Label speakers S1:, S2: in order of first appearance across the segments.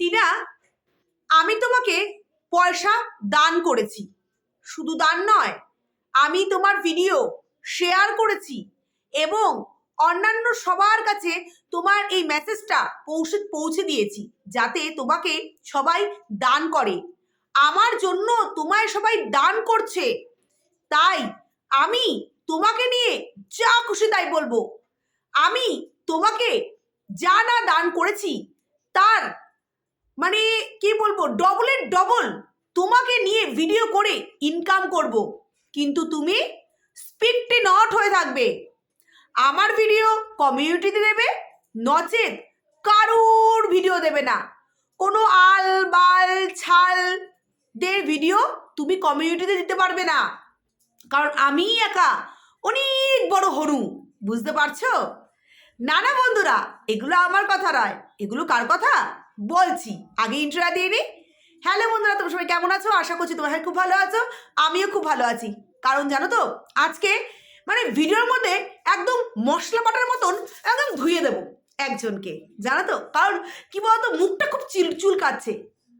S1: টিনা আমি তোমাকে পয়সা দান করেছি। শুধু দান নয়, আমি তোমার ভিডিও শেয়ার করেছি এবং অন্যান্য সবার কাছে তোমার এই মেসেজটা পৌঁছে পৌঁছে দিয়েছি, যাতে তোমাকে সবাই দান করে। আমার জন্য তোমায় সবাই দান করছে। তাই আমি তোমাকে নিয়ে যা খুশি তাই বলব। আমি তোমাকে যা না দান করেছি, তার মানে কি বলব ডবলের ডবল তোমাকে নিয়ে ভিডিও করে ইনকাম করব। কিন্তু তুমি স্পিকটি নট হয়ে থাকবে। আমার ভিডিও কমিউনিটিতে দেবে, নচেত কারুর ভিডিও দেবে না। কোনো আল, বাল, ছাল দের ভিডিও তুমি কমিউনিটিতে দিতে পারবে না। কারণ আমি একা অনেক বড় হনু, বুঝতে পারছ? না না বন্ধুরা, এগুলো আমার কথা নয়, এগুলো কার কথা? বলছি, আগে ইন্ট্রা দিয়ে নি। হ্যালো বন্ধুরা, তোমরা সবাই কেমন আছো? আশা করছি তোমরা খুব ভালো আছো। আমিও খুব ভালো আছি। কারণ জানো তো, আজকে মানে ভিডিওর মধ্যে একদম মশলা বাটার মতন একদম ধুয়ে দেবো একজনকে, জানো তো? কারণ কি বলতো, মুখটা খুব চিল, চুল চুলকাচ্ছে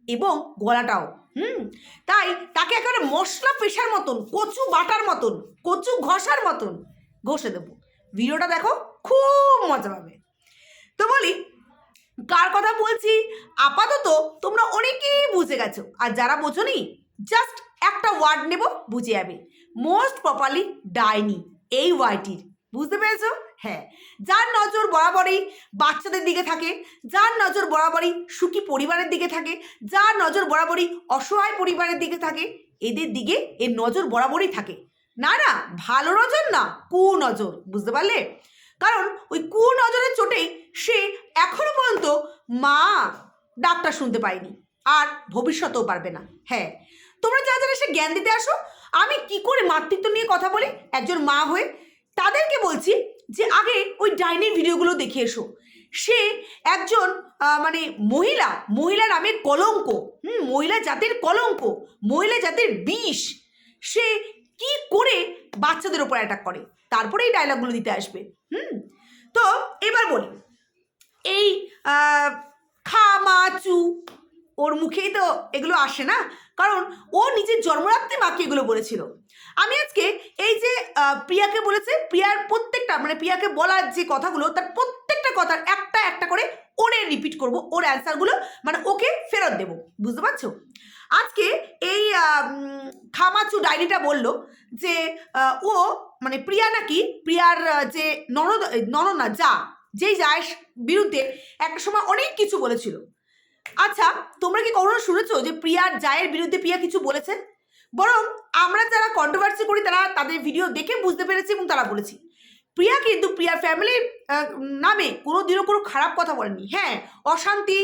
S1: এবং গলাটাও, হুম? তাই তাকে একেবারে মশলা পেশার মতন, কচু বাটার মতন, কচু ঘষার মতন ঘষে দেবো। ভিডিওটা দেখো, খুব মজা পাবে তো বলি কার কথা বলছি? আপাতত তোমরা অনেকেই বুঝে গেছো, আর যারা বোঝোনি জাস্ট একটা ওয়ার্ড নেব, বুঝে যাবে। মোস্ট প্রপারলি ডাইনি, এই ওয়ার্ডটির বুঝতে পেরেছ? হ্যাঁ। যার নজর বরাবরই বাচ্চাদের দিকে থাকে, যার নজর বরাবরই সুখী পরিবারের দিকে থাকে, যার নজর বরাবরই অসহায় পরিবারের দিকে থাকে, এদের দিকে এর নজর বরাবরই থাকে। না না, ভালো নজর না কু নজর বুঝতে পারলে? কারণ ওই কু নজরের চোটেই সে এখনও পর্যন্ত মা ডাক্তার শুনতে পায়নি আর ভবিষ্যতেও পারবে না। হ্যাঁ তোমরা যারা যারা সে জ্ঞান দিতে আসো, আমি কি করে মাতৃত্ব নিয়ে কথা বলি? একজন মা হয়ে তাদেরকে বলছি যে, আগে ওই ডাইনির ভিডিওগুলো দেখে এসো। সে একজন মানে মহিলা মহিলা নামের কলঙ্ক, হুম, মহিলা জাতির কলঙ্ক, মহিলা জাতির বিষ। সে কি করে বাচ্চাদের ওপর অ্যাটাক করে? তারপরে এই ডায়লগগুলো দিতে আসবে। হুম, তো এবার বলি এই আহ, খা মা চু ওর মুখেই তো এগুলো আসে না? কারণ ও নিজের জন্মরাত্রে মাকে এগুলো বলেছিল। আমি আজকে এই যে প্রিয়াকে বলেছে প্রিয়ার প্রত্যেকটা মানে প্রিয়াকে বলার যে কথাগুলো তার প্রত্যেকটা কথার একটা একটা করে ওরে রিপিট করব ওর অ্যান্সারগুলো মানে ওকে ফেরত দেব। বুঝতে পারছ? আজকে এই খামাচু ডায়েরিটা বলল যে ও মানে প্রিয়া নাকি প্রিয়ার যে ননদ ননদ না যা যেই যায় বিরুদ্ধে একটা সময় অনেক কিছু বলেছিল। আচ্ছা তোমরা কি কখনো শুনেছো যে প্রিয়ার জায়ের বিরুদ্ধে প্রিয়া কিছু বলেছে? বরং আমরা যারা কন্ট্রোভার্সি করি, তারা তাদের ভিডিও দেখে বুঝতে পেরেছি এবং তারা বলেছি। প্রিয়া কিন্তু প্রিয়ার ফ্যামিলির নামে কোনো দিনও কোনো খারাপ কথা বলেনি। হ্যাঁ অশান্তি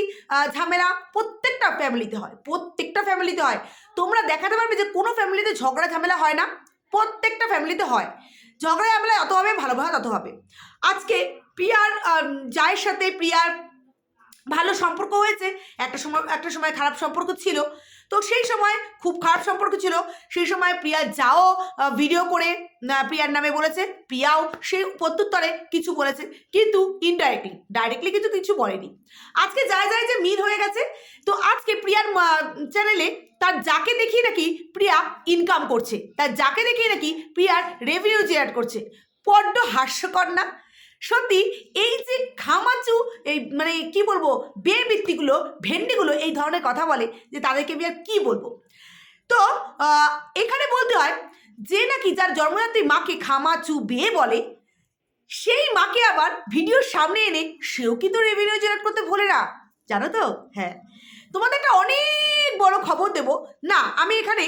S1: ঝামেলা প্রত্যেকটা ফ্যামিলিতে হয়, প্রত্যেকটা ফ্যামিলিতে হয়। তোমরা দেখাতে পারবে যে কোনো ফ্যামিলিতে ঝগড়া, ঝামেলা হয় না। প্রত্যেকটা ফ্যামিলিতে হয়। ঝগড়া, ঝামেলা যত হবে, ভালো তত হবে। আজকে প্রিয়ার জায়ের সাথে প্রিয়ার ভালো সম্পর্ক হয়েছে। একটা সময় একটা সময় খারাপ সম্পর্ক ছিল। তো সেই সময় খুব খারাপ সম্পর্ক ছিল। সেই সময় প্রিয়া যাও ভিডিও করে প্রিয়ার নামে বলেছে। প্রিয়াও সেই প্রত্যুত্তরে কিছু বলেছে। কিন্তু ইনডাইরেক্টলি ডাইরেক্টলি কিন্তু কিছু বলেনি। আজকে যায় যায় যে মিল হয়ে গেছে, তো আজকে প্রিয়ার চ্যানেলে তার যাকে দেখিয়ে নাকি প্রিয়া ইনকাম করছে। তার যাকে দেখিয়ে নাকি প্রিয়ার রেভিনিউ জেনারেট করছে। বড্ড হাস্যকর না? সত্যি, এই যে খামাচু এই মানে কি বলব বেবৃত্তিগুলো ভেন্ডিগুলো, এই ধরনের কথা বলে যে তাদেরকে আমি আর কি বলব? তো এখানে বলতে হয় যে নাকি যার জন্মদাত্রী মাকে খামাচু বে বলে, সেই মাকে আবার ভিডিওর সামনে এনে সেও কিন্তু রেভিনিউ জেনারেট করতে ভোলে না। জানো তো? হ্যাঁ। তোমাদের একটা অনেক বড় খবর দেব। না, আমি এখানে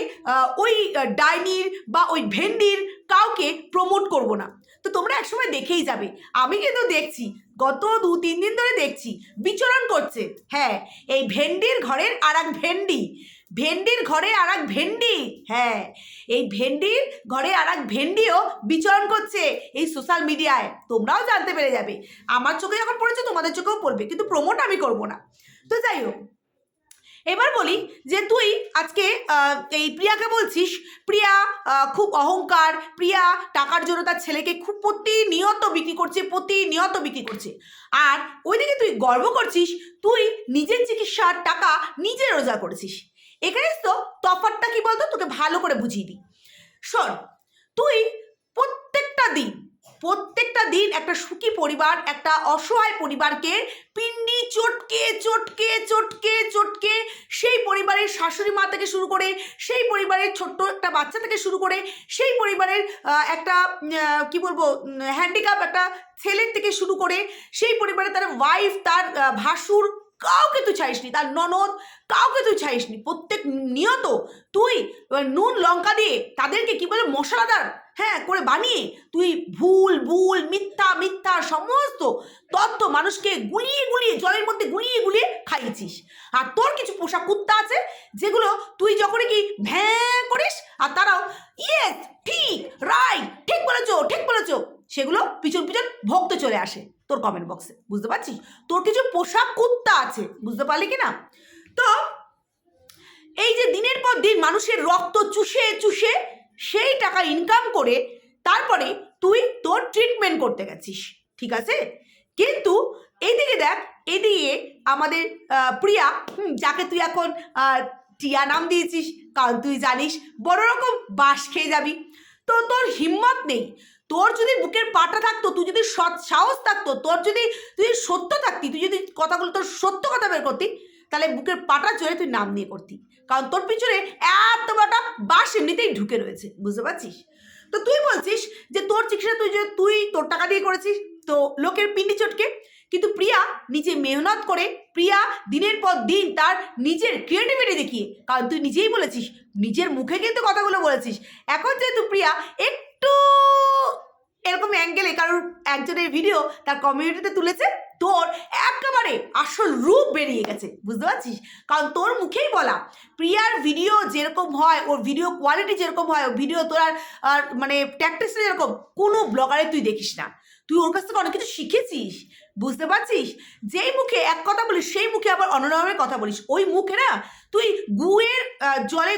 S1: ওই ডাইনির বা ওই ভেন্ডির কাউকে প্রমোট করব না। তো তোমরা একসময় দেখেই যাবে। আমি কিন্তু দেখছি, গত দু, তিন দিন ধরে দেখছি, বিচরণ করছে। হ্যাঁ এই ভেন্ডির ঘরের আর এক ভেন্ডি। ভেন্ডির ঘরে আর এক ভেন্ডি। হ্যাঁ এই ভেন্ডির ঘরে আর এক ভেন্ডিও বিচরণ করছে এই সোশ্যাল মিডিয়ায়। তোমরাও জানতে পেরে যাবে। আমার চোখে যখন পড়েছে, তোমাদের চোখেও পড়বে, কিন্তু প্রমোট আমি করব না। তো যাই হোক এবার বলি যে তুই আজকে এই প্রিয়াকে বলছিস, প্রিয়া খুব অহংকার, প্রিয়া টাকার জন্য তার ছেলেকে খুব প্রতিনিয়ত বিক্রি করছে, প্রতিনিয়ত বিক্রি করছে। আর ওইদিকে তুই গর্ব করছিস, তুই নিজের চিকিৎসার টাকা নিজে রোজগার করেছিস। এখানে তো তফাৎটা কি বলতো? তোকে ভালো করে বুঝিয়ে দিই। শোন, তুই প্রত্যেকটা দিন প্রত্যেকটা দিন একটা সুখী পরিবার, একটা অসহায় পরিবারকে পিন্ডি চটকে চটকে চটকে চটকে সেই পরিবারের শাশুড়ি মা থেকে শুরু করে, সেই পরিবারের ছোট্ট একটা বাচ্চা থেকে শুরু করে, সেই পরিবারের একটা কি বলব হ্যান্ডিক্যাপ একটা ছেলের থেকে শুরু করে, সেই পরিবারে তার ওয়াইফ তার ভাসুর কাউকে তুই ছাইসনি তার ননদ কাউকে তুই ছাইসনি প্রত্যেক নিয়ত তুই নুন, লঙ্কা দিয়ে তাদেরকে কি বলে মশলাদার হ্যাঁ করে বানিয়ে তুই ভুল ভুল, মিথ্যা মিথ্যা সমস্ত তথ্য মানুষকে গুলিয়ে গুলিয়ে, জলের মধ্যে গুলিয়ে গুলিয়ে খাইয়েছিস। আর তোর কিছু পোষা কুত্তা আছে যেগুলো তুই যখনই কি ভ্যাঁ করিস, আর তারাও ইয়েস ঠিক রাইট ঠিক বলেছ ঠিক বলেছ। সেগুলো পিছন পিছন ভক্ত চলে আসে তোর কমেন্ট বক্সে বুঝতে পারছিস? তোর কিছু পোশাক কুত্তা আছে, বুঝতে পারলি কি না তো এই যে দিনের পর দিন মানুষের রক্ত চুষে চুষে সেই টাকা ইনকাম করে তারপরে তুই তোর ট্রিটমেন্ট করতে গেছিস, ঠিক আছে? কিন্তু এইদিকে দেখ এদিকে আমাদের প্রিয়া যাকে তুই এখন টিয়া নাম দিয়েছিস, কারণ তুই জানিস বড় রকম বাস খেয়ে যাবি। তো তোর হিম্মত নেই। তোর যদি বুকের পাটা থাকতো, তুই যদি সৎ সাহস থাকতো, তোর যদি তুই সত্য থাকতি, তুই যদি কথাগুলো তোর সত্য কথা বের করতি, তাহলে বুকের পাটা চড়ে তুই নাম নিয়ে করতি কারণ তোর পিছনে এত বড়টা বাস এমনিতেই ঢুকে রয়েছে, বুঝতে পারছিস? তো তুই বলছিস যে তোর চিকিৎসা তুই যে, তুই তোর টাকা দিয়ে করেছিস, তো লোকের পিন্ডি চটকে। কিন্তু প্রিয়া নিজে মেহনত করে, প্রিয়া দিনের পর দিন তার নিজের ক্রিয়েটিভিটি দেখিয়ে, কারণ তুই নিজেই বলেছিস, নিজের মুখে কিন্তু কথাগুলো বলেছিস। এখন যেহেতু প্রিয়া একটু এরকম অ্যাঙ্গেলে কারোর একজনের ভিডিও তার কমিউনিটিতে তুলেছে, তোর একেবারে আসল রূপ বেরিয়ে গেছে, বুঝতে পারছিস? কারণ তোর মুখেই বলা, প্রিয়ার ভিডিও যেরকম হয়, ওর ভিডিও কোয়ালিটি যেরকম হয়, ওর ভিডিও তোর আর মানে প্র্যাকটিস যেরকম, কোনো ব্লগারে তুই দেখিস না। তুই ওর কাছ থেকে অনেক কিছু শিখেছিস, বুঝতে পারছিস? যেই মুখে এক কথা বলিস, সেই মুখে আবার অন্য রকমের কথা বলিস। ওই মুখে না তুই গুয়ের জলে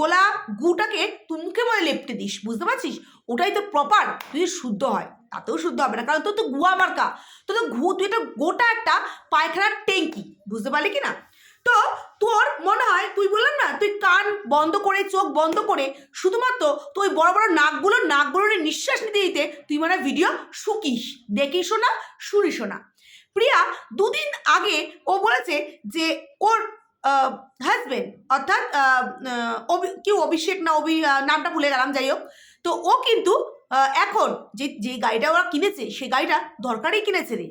S1: গোলা গুটাকে তুই মুখে মনে লেপটে দিস, বুঝতে পারছিস? ওটাই তো প্রপার তুই শুদ্ধ হয়, তাতেও শুদ্ধ হবে না, কারণ তোর তো গুয়া মার্কা। তোর তো ঘু, তুই একটা গোটা একটা পায়খানার ট্যাঙ্কি, বুঝতে পারলি কি না? তো তোর মনে হয় তুই বললাম না তুই কান বন্ধ করে চোখ বন্ধ করে শুধুমাত্র তুই বড় বড় নাকগুলো নাকগুলো নিঃশ্বাস নিতে দিতে তুই মানে ভিডিও শুকিস। দেখিসও না শুনিসও না প্রিয়া দুদিন আগে ও বলেছে যে ওর হাজবেন্ড অর্থাৎ আহ, আহ, অভি- কি অভিষেক না অভি নামটা ভুলে গেলাম যাই হোক। তো ও কিন্তু এখন যে যে গাড়িটা ওরা কিনেছে সে গাড়িটা দরকারেই কিনেছে রে।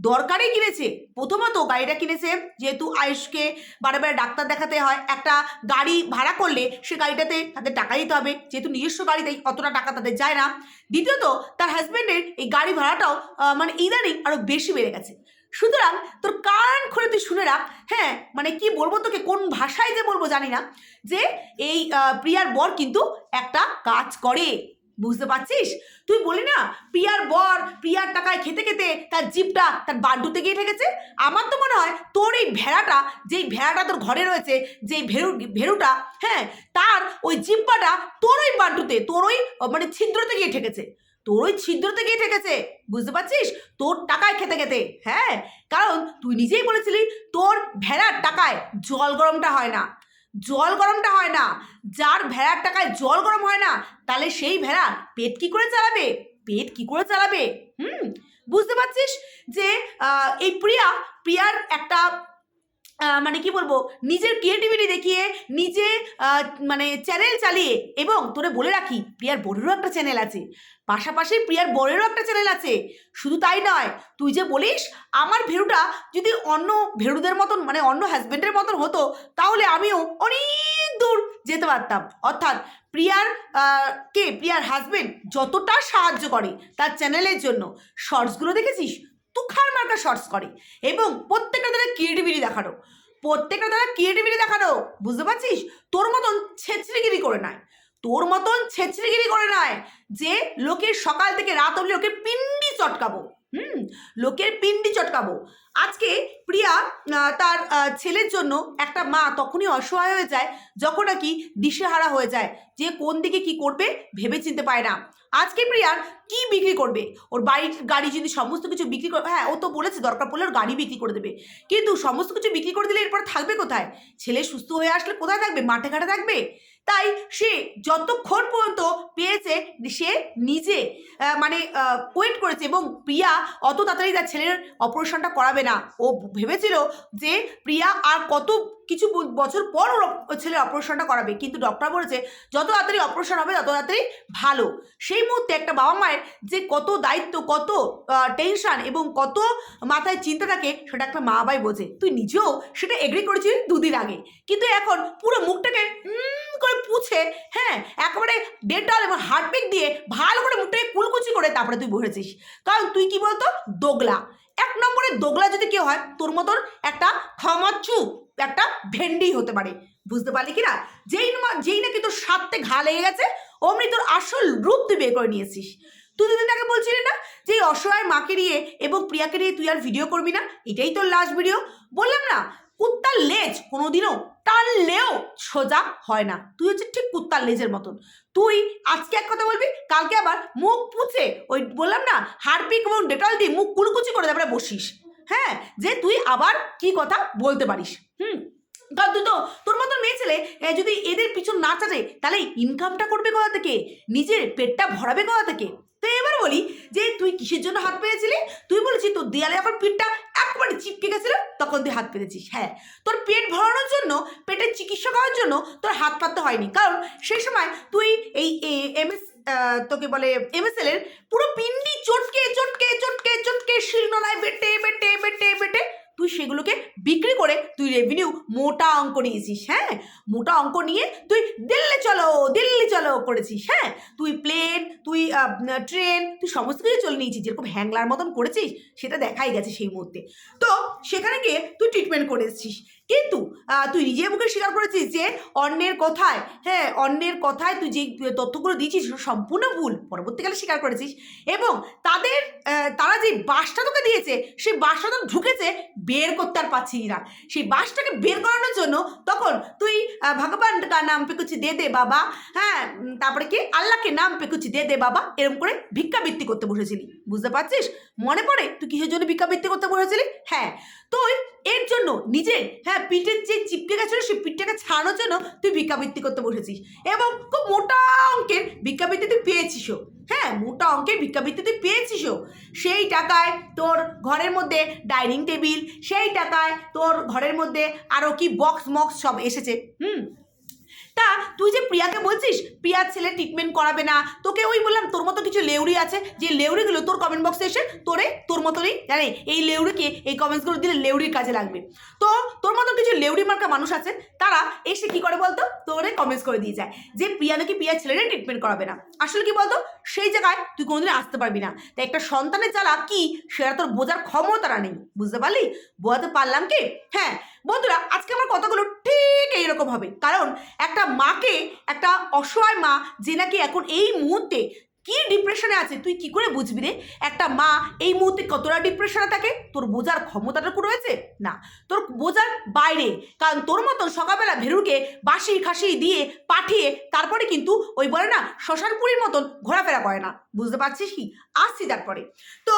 S1: দরকারেই কিনেছে। প্রথমত গাড়িটা কিনেছে যেহেতু আয়ুষকে বারে বারে ডাক্তার দেখাতে হয়। একটা গাড়ি ভাড়া করলে সে গাড়িটাতে তাদের টাকা দিতে হবে। যেহেতু নিজস্ব গাড়িতেই অতটা টাকা তাদের যায় না। দ্বিতীয়ত, তার হাজব্যান্ডের এই গাড়ি ভাড়াটাও মানে ইদানিং আরও বেশি বেড়ে গেছে। সুতরাং তোর কান খুলে তুই শুনে রাখ। হ্যাঁ মানে কি বলব তোকে? কোন ভাষায় যে বলব জানি না। যে এই প্রিয়ার বর কিন্তু একটা কাজ করে। বুঝতে পারছিস? তুই বলি না প্রিয়ার বর প্রিয়ার টাকায় খেতে খেতে তার জিপটা তার বাড্ডুতে গিয়ে ঠেকেছে? আমার তো মনে হয় তোর এই ভেড়াটা, যেই ভেড়াটা তোর ঘরে রয়েছে, যেই ভেড়ু, ভেড়ুটা হ্যাঁ তার ওই জিব্বাটা তোর ওই বাড্ডুতে, তোর ওই মানে ছিদ্রতে গিয়ে ঠেকেছে। তোর ওই ছিদ্রতে গিয়ে ঠেকেছে, বুঝতে পারছিস? তোর টাকায় খেতে খেতে হ্যাঁ? কারণ তুই নিজেই বলেছিলি তোর ভেড়ার টাকায় জল গরমটা হয় না। জল গরমটা হয় না। যার ভেড়ার টাকায় জল গরম হয় না, তাহলে সেই ভেড়া পেট কি করে চালাবে? পেট কি করে চালাবে? হুম, বুঝতে পারছিস? যে এই প্রিয়া, প্রিয়ার একটা মানে কি বলব, নিজের ক্রিয়েটিভিটি দেখিয়ে, নিজে মানে চ্যানেল চালিয়ে এবং তোরে বলে রাখি, প্রিয়ার বোনেরও একটা চ্যানেল আছে। পাশাপাশি প্রিয়ার বোনেরও একটা চ্যানেল আছে। শুধু তাই নয়, তুই যে বলিস, আমার ভেড়ুটা যদি অন্য ভেড়ুদের মতন মানে অন্য হাজবেন্ডের মতন হতো, তাহলে আমিও অনেক দূর যেতে পারতাম। অর্থাৎ প্রিয়ার কে? প্রিয়ার হাজবেন্ড যতটা সাহায্য করে তার চ্যানেলের জন্য। শর্টসগুলো দেখেছিস? তুখার মার্কা শর্টস করে। এবং প্রত্যেকটা তারা ক্রিয়েটিভিটি দেখানো। প্রত্যেকটা তারা ক্রিয়েটিভিটি দেখানো। বুঝতে পারছিস? তোর মতন ছেচড়িগিরি করে নেয় তোর মতন ছেচড়িগিরি করে নয় যে, লোকের সকাল থেকে রাত অবধি লোকের পিন্ডি চটকাবো। হুম, লোকের পিন্ডি চটকাবো। আজকে প্রিয়া তার ছেলের জন্য একটা মা তখনই অসহায় হয়ে যায়, যখন নাকি দিশেহারা হয়ে যায়। যে কোন দিকে কি করবে ভেবে চিনতে পায় না। আজকে প্রিয়ার কি বিক্রি করবে? ওর বাড়ির গাড়ি যদি সমস্ত কিছু বিক্রি করবে হ্যাঁ ও তো বলেছে দরকার পড়লে ওর গাড়ি বিক্রি করে দেবে। কিন্তু সমস্ত কিছু বিক্রি করে দিলে এরপর থাকবে কোথায়? ছেলে সুস্থ হয়ে আসলে কোথায় থাকবে? মাঠে ঘাটে থাকবে? তাই সে যতক্ষণ পর্যন্ত পেয়েছে, সে নিজে মানে ওয়েট করেছে এবং প্রিয়া অত তাড়াতাড়ি তার ছেলের অপারেশনটা করাবে না। ও ভেবেছিল যে প্রিয়া আর কত কিছু বছর পর ওর ছেলের অপারেশনটা করাবে। কিন্তু ডক্টর বলেছে, যত তাড়াতাড়ি অপারেশন হবে, তত তাড়াতাড়ি ভালো। সেই মুহূর্তে একটা বাবা মায়ের যে কত দায়িত্ব, কত টেনশন এবং কত মাথায় চিন্তা থাকে, সেটা একটা মা বাবাই বোঝে। তুই নিজেও সেটা এগ্রি করেছিস দুদিন আগে। কিন্তু এখন পুরো মুখটাকে করে পুছে হ্যাঁ একেবারে ডেটল এবং হার্টপিক দিয়ে ভালো করে মুখটাকে কুলকুচি করে তারপরে তুই বসেছিস। কারণ তুই কি বলতো? দোগলা। এক নম্বরে দোগলা যদি কেউ হয়, তোর মতন একটা ক্ষমাচ্ছু একটা ভেন্ডি হতে পারে। বুঝতে পারলি কি না যেই যেই নাকি তোর সাথে ঘা লেগে গেছে, অমনি তোর আসল রূপ তুই বের করে নিয়েছিস। তুই দুদিন আগে বলছিলি না যে অসহায় মাকে নিয়ে এবং প্রিয়াকে নিয়ে তুই আর ভিডিও করবি না? এটাই তোর লাস্ট ভিডিও বললাম না, কুত্তার লেজ কোনোদিনও টানলেও সোজা হয় না। তুই হচ্ছে ঠিক কুত্তার লেজের মতন। তুই আজকে এক কথা বলবি, কালকে আবার মুখ পুছে ওই বললাম না হারপিক এবং ডেটল দিয়ে মুখ কুলকুচি করে তারপরে বসিস। হ্যাঁ যে তুই আবার কি কথা বলতে পারিস। হুম, কারণ তুই তো তোর মতো মেয়ে ছেলে যদি এদের পিছন না চাটে, তাহলে ইনকামটা করবে কোথা থেকে? নিজের পেটটা ভরাবে কোথা থেকে? তো এবার বলি যে, তুই কিসের জন্য হাত পেয়েছিলি? তুই বলেছিস তোর দেয়ালে এখন পিঠটা একবারে চিপকে গেছিল, তখন তুই হাত পেতেছিস হ্যাঁ। তোর পেট ভরানোর জন্য, পেটের চিকিৎসা করার জন্য তোর হাত পাততে হয়নি, কারণ সেই সময় তুই এই এমএস তোকে বলে এমএসএল এর পুরো পিন্ডি চটকে চটকে চটকে চটকে শিলনোড়ায় বেটে বেটে বেটে বেটে তুই সেগুলোকে বিক্রি করে তুই রেভিনিউ মোটা অঙ্ক নিয়েছিস হ্যাঁ? মোটা অঙ্ক নিয়ে তুই দিল্লি চলো দিল্লি চলো করেছিস হ্যাঁ? তুই প্লেন তুই ট্রেন তুই সমস্ত কিছু চলে নিয়েছিস, যেরকম হ্যাংলার মতন করেছিস, সেটা দেখাই গেছে সেই মুহূর্তে। তো সেখানে গিয়ে তুই ট্রিটমেন্ট করে এসেছিস। কিন্তু তুই নিজের মুখে স্বীকার করেছিস যে অন্যের কথায় হ্যাঁ অন্যের কথায় তুই যে তথ্যগুলো দিয়েছিস সম্পূর্ণ ভুল পরবর্তীকালে স্বীকার করেছিস। এবং তাদের তারা যে বাসটা তোকে দিয়েছে সেই বাসটা তো ঢুকেছে বের করতে আর পাচ্ছি না। সেই বাসটাকে বের করানোর জন্য তখন তুই আহ, ভগবান কা নাম পে কুচি দে দে বাবা হ্যাঁ তারপরে কি আল্লাহকে নাম পে কুচি দে দে বাবা এরকম করে ভিক্ষাবৃত্তি করতে বসেছিলি। বুঝতে পারছিস? মনে পড়ে তুই কিসের জন্য ভিক্ষাবৃত্তি করতে বসেছিলি? হ্যাঁ তুই এর জন্য নিজের হ্যাঁ পিঠের যে চিপটেকা গেছিল, সেই পিঠটাকে ছাড়ানোর জন্য তুই ভিক্ষাবৃত্তি করতে বসেছিস। এবং খুব মোটা অঙ্কের ভিক্ষাবৃত্তি তুই পেয়েছিসও। হ্যাঁ মোটা অঙ্কের ভিক্ষাবৃত্তি তুই পেয়েছিসও। সেই টাকায় তোর ঘরের মধ্যে ডাইনিং টেবিল, সেই টাকায় তোর ঘরের মধ্যে আরও কি বক্স মক্স সব এসেছে। হুম? তা তুই যে প্রিয়াকে বলছিস, প্রিয়ার ছেলে ট্রিটমেন্ট করাবে না। তোকে ওই বললাম, তোর মতো কিছু লেউড়ি আছে, যে লেউড়িগুলো তোর কমেন্ট বক্সে এসে তোরে, তোর মতনই, জানে, এই লেউরিকে এই কমেন্টসগুলো দিলে লেউড়ির কাজে লাগবে। তো তোর মতো কিছু লেউড়ি মার্কা মানুষ আছে, তারা এসে কি করে বলতো? তোরে কমেন্টস করে দিয়ে যায়, যে প্রিয়া নাকি প্রিয়ার ছেলেরা ট্রিটমেন্ট করাবে না। আসলে কি বলতো? সেই জায়গায় তুই কোনোদিন আসতে পারবি না। তাই একটা সন্তানের জ্বালা কি? সেটা তোর বোঝার ক্ষমতাটা নেই, বুঝতে পারলি? বোঝাতে পারলাম কি? হ্যাঁ বন্ধুরা, আজকে আমার কথাগুলো ঠিক এইরকম হবে। কারণ একটা মাকে, একটা অসহায় মা, যে নাকি এখন এই মুহূর্তে কি ডিপ্রেশনে আছে, তুই কি করে বুঝবি রে? একটা মা এই মুহূর্তে কতটা ডিপ্রেশনে থাকে? তোর বোঝার ক্ষমতাটুকু রয়েছে? না, তোর বোঝার বাইরে। কারণ তোর মতন সকালবেলা ভেরুকে বাসি খাসি দিয়ে পাঠিয়ে তারপরে কিন্তু ওই বলে না, শ্মশানপুরীর মতন ঘোরাফেরা করে না। বুঝতে পারছিস কি? আসছি তারপরে। তো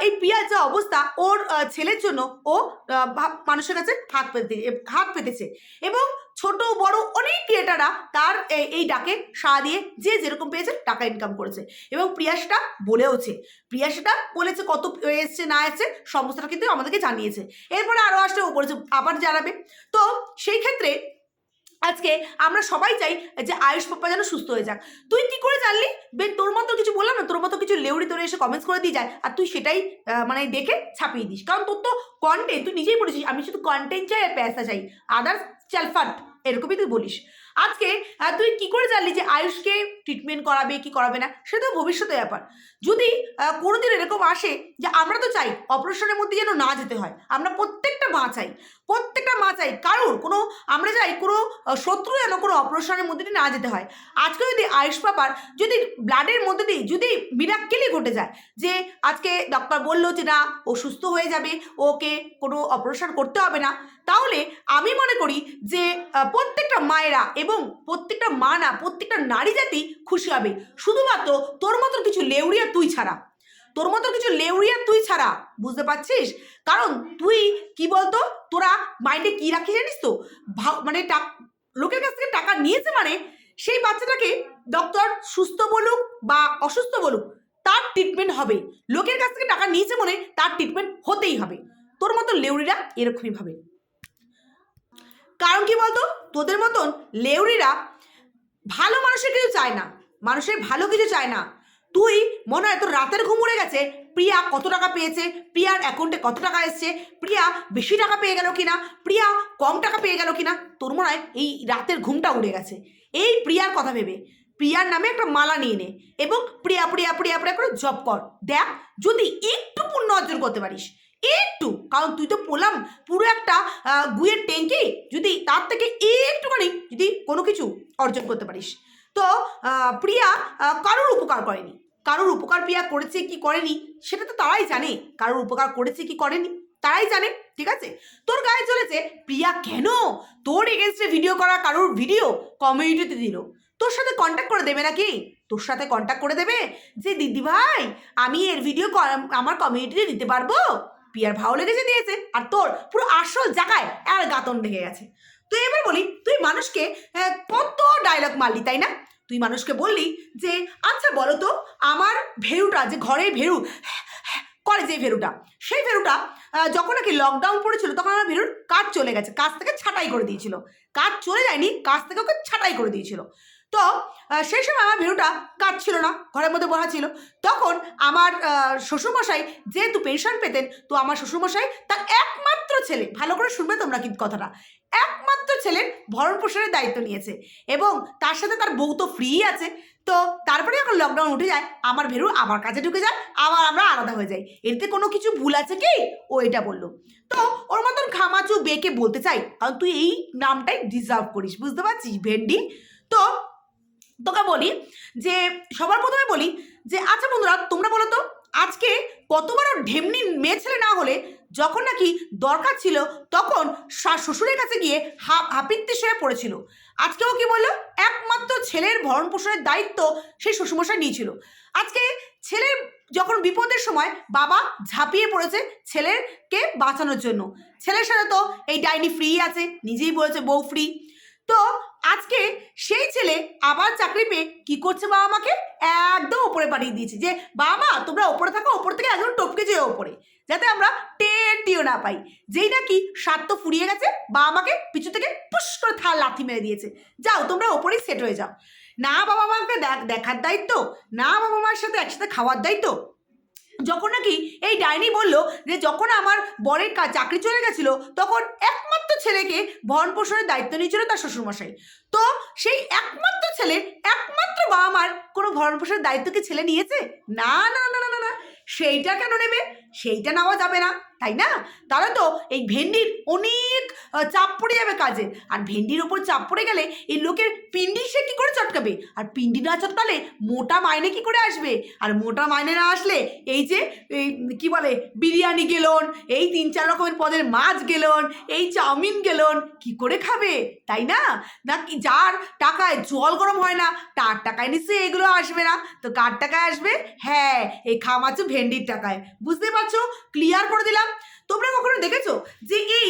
S1: এই প্রিয়ার যা অবস্থা, ওর ছেলের জন্য ও মানুষের কাছে হাত পেতে হাত পেতেছে। এবং ছোট, বড় অনেক ক্রিয়েটাররা তার এই- ডাকে সাড়া দিয়ে যে যেরকম পেয়েছে টাকা ইনকাম করেছে। এবং প্রিয়া সেটা বলেওছে। প্রিয়া সেটা বলেছে কত এসছে, না এসছে, সমস্তটা কিন্তু আমাদেরকে জানিয়েছে। এরপরে আরও আসলে ও বলেছে আবার জানাবে। তো সেই ক্ষেত্রে আজকে আমরা সবাই চাই যে আয়ুষ পাপ্পা যেন সুস্থ হয়ে যাক। তুই কি করে জানলি? বে তোর মতো কিছু বললাম না, তোর মতো কিছু লেউড়ি তোরে এসে কমেন্টস করে দিয়ে যায়। আর তুই সেটাই মানে দেখে ছাপিয়ে দিস। কারণ তোর তো কন্টেন্ট তুই নিজেই বলেছিস, আমি শুধু কন্টেন্ট চাই আর প্যাসা চাই। আদার্স চালফাট এরকমই তুই বলিস। আজকে তুই কি করে জানলি যে আয়ুষকে ট্রিটমেন্ট করাবে, কি করাবে না? সেটা ভবিষ্যতে ব্যাপার। যদি কোনোদিন এরকম আসে যে আমরা তো চাই অপারেশনের মধ্যে যেন না যেতে হয়, আমরা প্রত্যেকটা মা চাই, প্রত্যেকটা মা চাই, কারোর? কোনো, আমরা চাই কোনো শত্রু যেন কোনো অপারেশনের মধ্যে দিয়ে না যেতে হয়। আজকে যদি আয়ুষ পাপার যদি ব্লাডের মধ্যে দিয়ে, যদি মিরাক্কেলই ঘটে যায় যে আজকে ডক্টর বলল যে না, ও সুস্থ হয়ে যাবে, ওকে কোনো অপারেশন করতে হবে না তাহলে আমি মনে করি যে প্রত্যেকটা মায়েরা এবং প্রত্যেকটা মা না, প্রত্যেকটা নারী জাতি খুশি হবে। শুধুমাত্র তোর মতন কিছু লেউরিয়া তুই ছাড়া। তোর মতো কিছু লেউরিয়া তুই ছাড়া, বুঝতে পারছিস? কারণ তুই কি বলতো? তোরা মাইন্ডে কি রাখিস জানিস তো? মানে লোকের কাছ থেকে টাকা নিয়েছে মানে সেই বাচ্চাটাকে ডক্টর সুস্থ বলুক বা অসুস্থ বলুক, তার ট্রিটমেন্ট হবে। লোকের কাছ থেকে টাকা নিয়েছে মানে তার ট্রিটমেন্ট হতেই হবে। তোর মতো লেউরিরা এরকমই ভাবে। কারণ কি বলতো? তোদের মতন লেউরিরা ভালো মানুষের কিছু চায় না। মানুষের ভালো কিছু চায় না। তুই মনে হয় তোর রাতের ঘুম উড়ে গেছে। প্রিয়া কত টাকা পেয়েছে? প্রিয়ার অ্যাকাউন্টে কত টাকা এসছে? প্রিয়া বেশি টাকা পেয়ে গেল কিনা? প্রিয়া কম টাকা পেয়ে গেল কিনা? তোর মনে হয় এই রাতের ঘুমটা উড়ে গেছে। এই প্রিয়ার কথা ভেবে। প্রিয়ার নামে একটা মালা নিয়ে নে এবং প্রিয়া প্রিয়া প্রিয়া প্রিয়া করে জব কর। দেখ যদি একটু পুণ্য অর্জন করতে পারিস। একটু, কারণ তুই তো পোলাম, পুরো একটা গুয়ের ট্যাঙ্কি, যদি তার থেকে একটুখানি যদি কোনো কিছু অর্জন করতে পারিস। তো প্রিয়া কারোর উপকার করেনি। কারোর উপকার প্রিয়া করেছে কি করেনি, সেটা তো তারাই জানে। কারোর উপকার করেছে কি করেনি, তারাই জানে, ঠিক আছে? তোর গায়ে চলেছে, প্রিয়া কেন তোর এগেনস্টে ভিডিও করা কারোর ভিডিও কমিউনিটিতে দিল? তোর সাথে কন্ট্যাক্ট করে দেবে নাকি? তোর সাথে কন্ট্যাক্ট করে দেবে? যে দিদি ভাই আমি এর ভিডিও আমার কমিউনিটিতে দিতে পারব? প্রিয়ার ভালো লেগেছে দিয়েছে, আর তোর পুরো আসল জায়গায় আর গাতন লেগে গেছে। তো এবার বলি, তুই মানুষকে কত ডায়লগ মারলি, তাই না? তুই মানুষকে বললি যে আচ্ছা বলো তো, আমার ভেরুটা, যে ঘরের ভেরু করে যে ভেরুটা, সেই ভেরুটা যখন নাকি লকডাউন পড়েছিল, তখন আমার ভেরুর কাজ চলে গেছে, কাজ থেকে ছাটাই করে দিয়েছিল। কাজ চলে যায়নি, কাজ থেকে ওকে ছাটাই করে দিয়েছিল। তো সেই সময় আমার ভেরুটা কাজ ছিল না, ঘরের মধ্যে বসা ছিল। তখন আমার শ্বশুরমশাই যেহেতু পেনশন পেতেন, তো আমার শ্বশুরমশাই তার একমাত্র ছেলে, ভালো করে শুনবে তোমরা কিন্তু কথাটা, একমাত্র ছেলের ভরণ পোষণের দায়িত্ব নিয়েছে এবং তার সাথে তার বউ তো ফ্রি আছে। তো তারপরে যখন লকডাউন উঠে যায়, আমার ভেরু আমার কাছে ঢুকে যায়, আবার আমরা আলাদা হয়ে যাই। এতে কোনো কিছু ভুল আছে কি? ও এটা বলল। তো ওর মতন খামাচু বেকে বলতে চাই, কারণ তুই এই নামটাই ডিজার্ভ করিস, বুঝতে পারছিস, ভেন্ডি? তো তোকে বলি যে, সবার প্রথমে বলি যে আচ্ছা বন্ধুরা, তোমরা বলো তো, আজকে কতবার ওর ঢেমনি মেয়ে ছেলে না হলে যখন নাকি দরকার ছিল তখন শ্বশুরের কাছে গিয়ে হা হাপিত্তিস হয়ে পড়েছিল। আজকেও কি বলল? একমাত্র ছেলের ভরণ পোষণের দায়িত্ব সেই শ্বশুরমশাই নিয়েছিল। আজকে ছেলের যখন বিপদের সময় বাবা ঝাঁপিয়ে পড়েছে ছেলেরকে বাঁচানোর জন্য। ছেলের সাথে তো এই ডাইনি ফ্রি আছে, নিজেই বলেছে বউ ফ্রি তো আজকে সেই ছেলে আবার চাকরি পেয়ে কি করছে বাবা মাকে? একদম ওপরে পাঠিয়ে দিয়েছে যে, বাবা মা, তোমরা ওপরে থাকো ওপর থেকে একদম টপকে যেও ওপরে যাতে আমরা টেরটিও না পাই। যেই নাকি স্বার্থ ফুরিয়ে গেছে, বাবা মাকে পিছু থেকে পুশ করে থাল লাথি মেরে দিয়েছে। যাও, তোমরা ওপরেই সেট হয়ে যাও। না বাবা মাকে দেখ- দেখার দায়িত্ব, না বাবা মার সাথে একসাথে খাওয়ার দায়িত্ব যখন নাকি এই ডাইনি বলল যে যখন আমার বরের চাকরি চলে গেছিল, তখন একমাত্র ছেলেকে ভরণ পোষণের দায়িত্ব নিয়েছিল তার শ্বশুরমশাই। তো সেই একমাত্র ছেলের একমাত্র বাবা মার কোনো ভরণ পোষণের দায়িত্ব কি ছেলে নিয়েছে? না না না না না। সেইটা কেন নেবে? সেইটা নেওয়া যাবে না। তাই না? তাহলে তো এই ভেন্ডির অনেক চাপ পড়ে যাবে কাজে। আর ভেন্ডির ওপর চাপ পড়ে গেলে এই লোকের পিন্ডি সে কী করে চটকাবে? আর পিন্ডি না চটকালে মোটা মাইনে কি করে আসবে? আর মোটা মাইনে না আসলে এই যে, এই কী বলে, বিরিয়ানি গেলন, এই তিন চার রকমের পদের মাছ গেলন, এই চাউমিন গেলন, কি করে খাবে? তাই না? নাকি যার টাকায় জল গরম হয় না, তার টাকায় নিশ্চয়ই এগুলো আসবে না। তো কার টাকায় আসবে? হ্যাঁ এই খামাচু ভেন্ডির টাকায়। বুঝতে পারছ? ক্লিয়ার করে দিলাম? তোমরা কখনো দেখেছ যে এই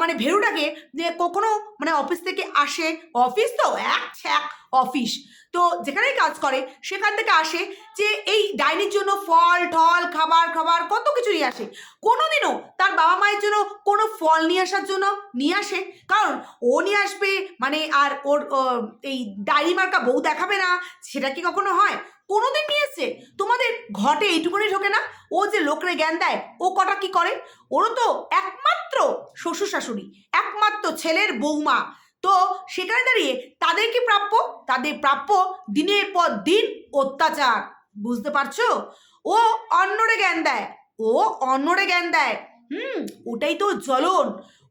S1: মানে ভেরুটাকে যে কখনো মানে অফিস থেকে আসে? অফিস তো? এক ছ্যাক অফিস তো যেখানেই কাজ করে, সেখান থেকে আসে যে এই ডাইনির জন্য ফল টল খাবার খাবার, কত কিছু নিয়ে আসে। কোনোদিনও তার বাবা মায়ের জন্য কোনো ফল নিয়ে আসার জন্য নিয়ে আসে। কারণ ও নিয়ে আসবে মানে আর ওর এই ডায়েরি মার্কা বউ দেখাবে না, সেটা কি কখনো হয়? কোনোদিন নিয়ে এসছে? তোমাদের ঘটে এইটুকুনি ঢোকে না? ও যে লোকরে জ্ঞান দেয়, ও কটা কি করে? ওরও তো একমাত্র শ্বশুর শাশুড়ি, একমাত্র ছেলের বৌমা। তো সেখানে দাঁড়িয়ে তাদের কি প্রাপ্য? তাদের প্রাপ্য দিনের পর দিন অত্যাচার। বুঝতে পারছ? ও অন্যরে জ্ঞান দেয়। ও অন্যরে জ্ঞান দেয়। হুম, ওটাই তো জ্বলন,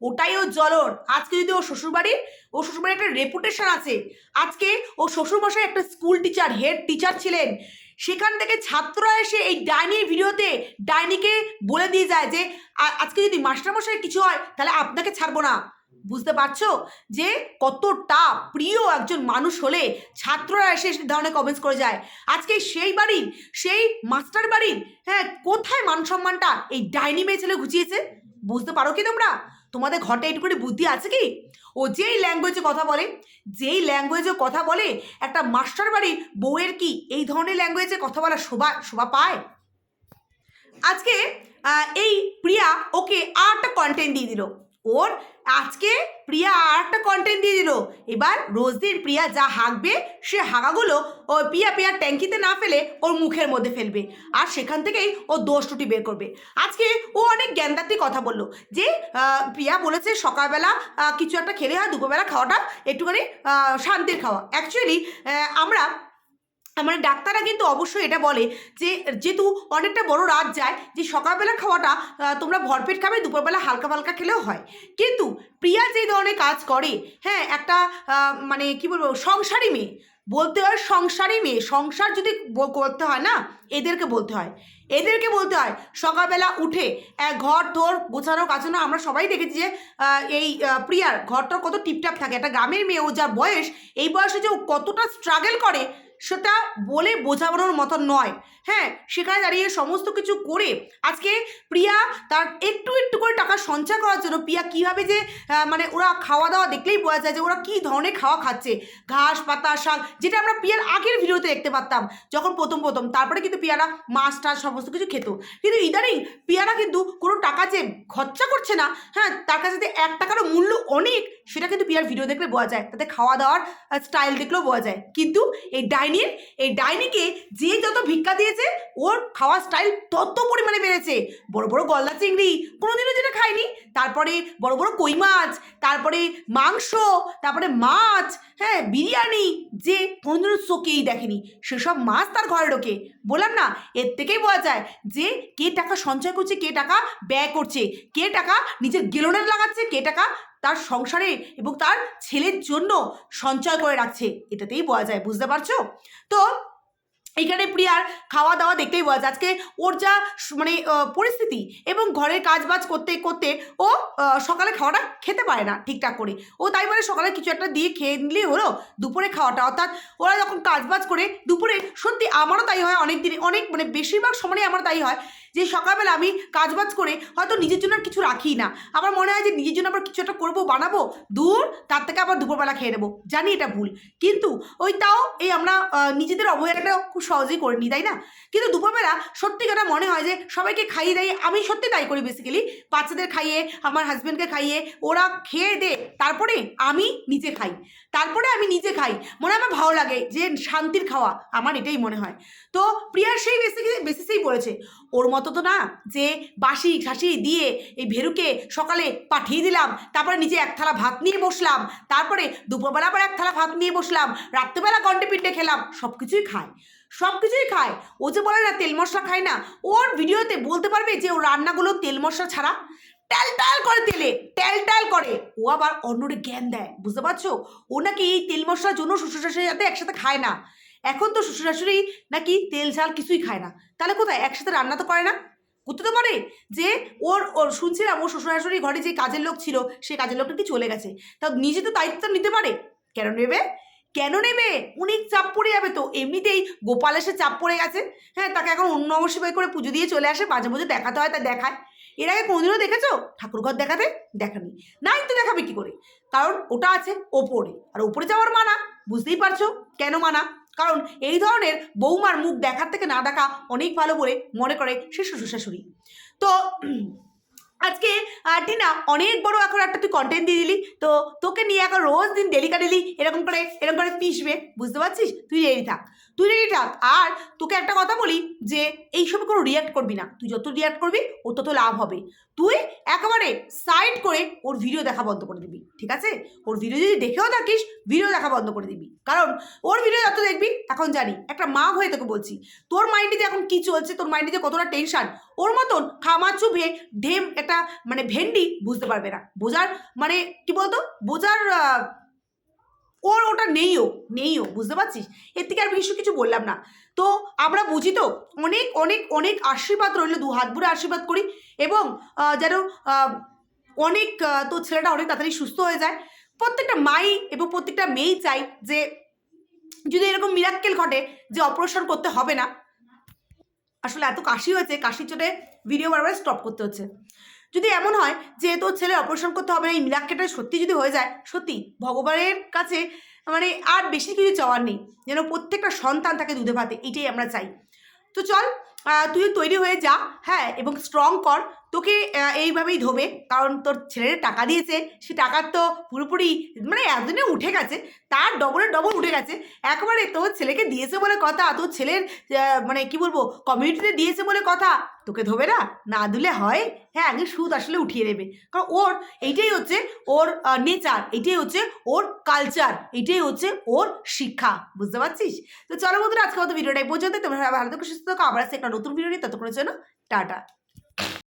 S1: ওটাই ও জ্বলন। আজকে যদি ও শ্বশুরবাড়ির ও শ্বশুরবাড়ির একটা রেপুটেশন আছে। আজকে ও শ্বশুরমশাই একটা স্কুল টিচার হেড টিচার ছিলেন। সেখান থেকে ছাত্ররা এসে এই ডাইনির ভিডিওতে ডাইনিকে বলে দিয়ে যায় যে আজকে যদি মাস্টারমশাই কিছু হয়, তাহলে আপনাকে ছাড়বো না। বুঝতে পারছ? যে কতটা প্রিয় একজন মানুষ হলে ছাত্ররা এসে ধরনের কমেন্টস করে যায়। আজকে সেই বাড়ির সেই মাস্টার বাড়ির হ্যাঁ কোথায় মান সম্মানটা? এই ডাইনি মেয়ে ছেলে ঘুচিয়েছে। বুঝতে পারো কি তোমরা? তোমাদের ঘটে এইটুকুনি বুদ্ধি আছে কি? ও যেই ল্যাঙ্গুয়েজে কথা বলে, যেই ল্যাঙ্গুয়েজে কথা বলে, একটা মাস্টার বাড়ির বউয়ের কি এই ধরনের ল্যাঙ্গুয়েজে কথা বলা শোভা শোভা পায়? আজকে এই প্রিয়া ওকে আর একটা কন্টেন্ট দিয়ে দিল। ওর আজকে প্রিয়া আর একটা কন্টেন্ট দিয়ে দিল। এবার রোজদির প্রিয়া যা হাঁকবে, সে হাঁকাগুলো ও প্রিয়া প্রিয়ার ট্যাঙ্কিতে না ফেলে ওর মুখের মধ্যে ফেলবে। আর সেখান থেকেই ও দোষ টুটি বের করবে। আজকে ও অনেক জ্ঞানদার্থী কথা বলল যে প্রিয়া বলেছে সকালবেলা কিছু একটা খেলে হয়, দুপুরবেলা খাওয়াটা একটুখানি শান্তির খাওয়া। অ্যাকচুয়ালি আমরা মানে ডাক্তাররা কিন্তু অবশ্যই এটা বলে যে, যেহেতু অনেকটা বড় রাত যায়, যে সকালবেলা খাওয়াটা তোমরা ভরপেট খাবে, দুপুরবেলা হালকা ফালকা খেলেও হয়। কিন্তু প্রিয়া যে ধরনের কাজ করে হ্যাঁ একটা মানে কি বলব, সংসারী মেয়ে। বলতে হয় সংসারী মেয়ে। সংসার যদি করতে হয় না, এদেরকে বলতে হয়। এদেরকে বলতে হয়, সকালবেলা উঠে ঘর ধর গোছানো কাছানো আমরা সবাই দেখেছি যে এই প্রিয়ার ঘরটার কত টিপটাপ থাকে। একটা গ্রামের মেয়ে, ও যার বয়স, এই বয়সে যে ও কতটা স্ট্রাগল করে সেটা বলে বোঝানোর মতো নয়। হ্যাঁ সেখানে দাঁড়িয়ে সমস্ত কিছু করে আজকে প্রিয়া তার একটু একটু করে টাকা সঞ্চয় করার জন্য প্রিয়া কীভাবে যে মানে ওরা খাওয়া দাওয়া দেখলেই বোঝা যায় যে ওরা কী ধরনের খাওয়া খাচ্ছে। ঘাস, পাতা, শাক, যেটা আমরা প্রিয়ার আগের ভিডিওতে দেখতে পারতাম, যখন প্রথম প্রথম। তারপরে কিন্তু পিয়ারা মাছ টাছ সমস্ত কিছু খেত। কিন্তু ইদানিং পিয়ারা কিন্তু কোনো টাকা যে খরচা করছে না হ্যাঁ তার কাছে যে এক টাকারও মূল্য অনেক, সেটা কিন্তু পিয়ার ভিডিও দেখলে বোঝা যায়। তাতে খাওয়া দাওয়ার স্টাইল দেখলেও বোঝা যায়। কিন্তু এই ডাইনির, এই ডাইনিকে যে যত ভিক্ষা দিয়েছে, ওর খাওয়ার স্টাইল তত পরিমাণে বেড়েছে। বড় বড় গলদা চিংড়ি, কোনোদিনও যেটা খায়নি তারপরে বড় বড় কই মাছ, তারপরে মাংস, তারপরে মাছ হ্যাঁ বিরিয়ানি, যে কোনোদিনও চোখেই দেখেনি। সেসব মাছ তার ঘরে ঢোকে। বললাম না, এর থেকেই বোঝা যায় যে কে টাকা সঞ্চয় করছে, কে টাকা ব্যয় করছে, কে টাকা নিজের গেলনের লাগাচ্ছে, কে টাকা তার সংসারে এবং তার ছেলের জন্য সঞ্চয় করে রাখছে। এটাতেই বলা যায়, বুঝতে পারছ? তো এখানে প্রিয়ার খাওয়া দাওয়া দেখতেই বোঝা যায় আজকে ওর যা মানে পরিস্থিতি এবং ঘরের কাজ বাজ করতে করতে ও সকালে খাওয়াটা খেতে পারে না ঠিকঠাক করে। ও তাই বলে সকালে কিছু একটা দিয়ে খেয়ে নিলেই হলো, দুপুরে খাওয়াটা। অর্থাৎ ওরা যখন কাজ বাজ করে, দুপুরে সত্যি আমারও তাই হয় অনেক দিনে অনেক মানে বেশিরভাগ সময়ই আমার তাই হয়। যে সকালবেলা আমি কাজ বাজ করে হয়তো নিজের জন্য কিছু রাখি না। আমার মনে হয় যে নিজের জন্য আবার কিছু একটা করব, বানাবো, দূর, তার থেকে আবার দুপুরবেলা খেয়ে নেব। জানি এটা ভুল। কিন্তু ওই তাও এই আমরা নিজেদের অবহেলাটা খুব সহজেই করে নিই, তাই না? কিন্তু দুপুরবেলা সত্যি কথা মনে হয় যে সবাইকে খাইয়ে দেয়, আমি সত্যি তাই করি বেসিক্যালি বাচ্চাদের খাইয়ে, আমার হাজব্যান্ডকে খাইয়ে, ওরা খেয়ে দে, তারপরে আমি নিজে খাই। তারপরে আমি নিজে খাই। মনে হয় আমার ভালো লাগে যে শান্তির খাওয়া, আমার এটাই মনে হয়। তো প্রিয়ার সেই বেসিক্যালি বেসিসেই বলেছে, ওর মতো তো না যে বাসি ঘাসি দিয়ে এই ভেরুকে সকালে পাঠিয়ে দিলাম, তারপরে নিজে এক থালা ভাত নিয়ে বসলাম, তারপরে দুপুরবেলা আবার এক থালা ভাত নিয়ে বসলাম, রাত্রেবেলা গন্ডে পিঠে খেলাম সব কিছুই খায়। সব কিছুই খায়। ও যে বলে না তেল মশলা খায় না, ওর ভিডিওতে বলতে পারবে যে ও রান্নাগুলো তেল মশলা ছাড়া ট্যাল ট্যাল করে তেলে, ট্যাল ট্যাল করে। ও আবার অন্যরে জ্ঞান দেয়, বুঝতে পারছ? ও নাকি এই তেল মশলার জন্য শ্বশুর শাশুড়ির সাথে একসাথে খায় না। এখন তো শ্বশুর শাশুড়ি নাকি তেল, ঝাল কিছুই খায় না। তাহলে কোথায়? একসাথে রান্না তো করে না? করতে তো পারে যে ওর ওর শুনছিলাম ওর শ্বশুর শাশুড়ি ঘরে যে কাজের লোক ছিল সেই কাজের লোকটা কি চলে গেছে? তা নিজে তো দায়িত্ব নিতে পারে। কেন নেবে? কেন নেবে? উনি চাপ পড়ে যাবে তো। এমনিতেই গোপাল এসে চাপ পড়ে গেছে। হ্যাঁ তাকে এখন অন্য অবশ্যই করে পুজো দিয়ে চলে আসে, মাঝে মাঝে দেখাতে হয়, তা দেখায়। এর আগে কোনোদিনও দেখেছ? ঠাকুরঘর দেখাতে? দেখানি। নাই তো দেখাবে কি করে? কারণ ওটা আছে ওপরে। আর ওপরে যাওয়ার মানা। বুঝতেই পারছ? কেন মানা? কারণ এই ধরনের বৌমার মুখ দেখার থেকে না দেখা অনেক ভালো বলে মনে করে সে শ্বশুর শাশুড়ি তো আজকে টিনা, অনেক বড় এখন একটা তুই কন্টেন্ট দিয়ে দিলি। তো তোকে নিয়ে এখন রোজ দিন ডেলিকা ডেলি এরকম করে এরকম করে পিসবে বুঝতে পারছিস? তুই রেডি থাক। তুই রেডি থাক আর তোকে একটা কথা বলি যে এইসবে কোনো রিয়াক্ট করবি না। তুই যত রিয়াক্ট করবি ও তত লাভ হবে। তুই একেবারে সাইড করে ওর ভিডিও দেখা বন্ধ করে দিবি, ঠিক আছে? ওর ভিডিও যদি দেখেও থাকিস ভিডিও দেখা বন্ধ করে দিবি। কারণ ওর ভিডিও যত দেখবি, এখন জানি, একটা মা হয়ে তোকে বলছি, তোর মাইন্ডে এখন কি চলছে, তোর মাইন্ডে যে কতটা টেনশন ওর মতন খামা চুপে ঢেম একটা মানে ভেন্ডি বুঝতে পারবে না। বোঝার মানে কি বলতো? বোঝার ওর ওটা নেইও নেইও, বুঝতে পারছিস? এর থেকে আর বেশি কিছু বললাম না। তো আমরা বুঝি তো, অনেক অনেক অনেক আশীর্বাদ রইল, দু হাত ভরে আশীর্বাদ করি এবং যেন অনেক তো ছেলেটা অনেক তাড়াতাড়ি সুস্থ হয়ে যায়। প্রত্যেকটা মাই এবং প্রত্যেকটা মেয়েই চাই যে, যদি এরকম মিরাক্কেল ঘটে যে অপারেশন করতে হবে না। আসলে এত কাশি হয়েছে, কাশির চোটে ভিডিও বারবার স্টপ করতে হচ্ছে। যদি এমন হয় যে তোর ছেলে অপারেশন করতে হবে না, এই মিলাক্ষেটা সত্যি যদি হয়ে যায়, সত্যি ভগবানের কাছে মানে আর বেশি কিছু চাওয়ার নেই। যেন প্রত্যেকটা সন্তান তাকে দুধে ভাতে এটাই আমরা চাই। তো চল তুই তৈরি হয়ে যা হ্যাঁ এবং স্ট্রং কর। তোকে এইভাবেই ধোবে। কারণ তোর ছেলের টাকা দিয়েছে, সে টাকার তো পুরোপুরি মানে এতদিনে উঠে গেছে, তার ডবলের ডবল উঠে গেছে। একবারে তোর ছেলেকে দিয়েছে বলে কথা, তোর ছেলের মানে কি বলব কমিউনিটিতে দিয়েছে বলে কথা, তোকে ধোবে না? না দিলে হয়। হ্যাঁ আগে সুদ আসলে উঠিয়ে দেবে। কারণ ওর, এইটাই হচ্ছে ওর নেচার এইটাই হচ্ছে ওর কালচার এইটাই হচ্ছে ওর শিক্ষা। বুঝতে পারছিস? তো চলো বন্ধুরা আজকে মতো ভিডিওটা এই পর্যন্ত তোমরা ভালো থাকো, সুস্থ থাকো। আবার একটা নতুন ভিডিও নিয়ে। ততক্ষণের জন্য টাটা।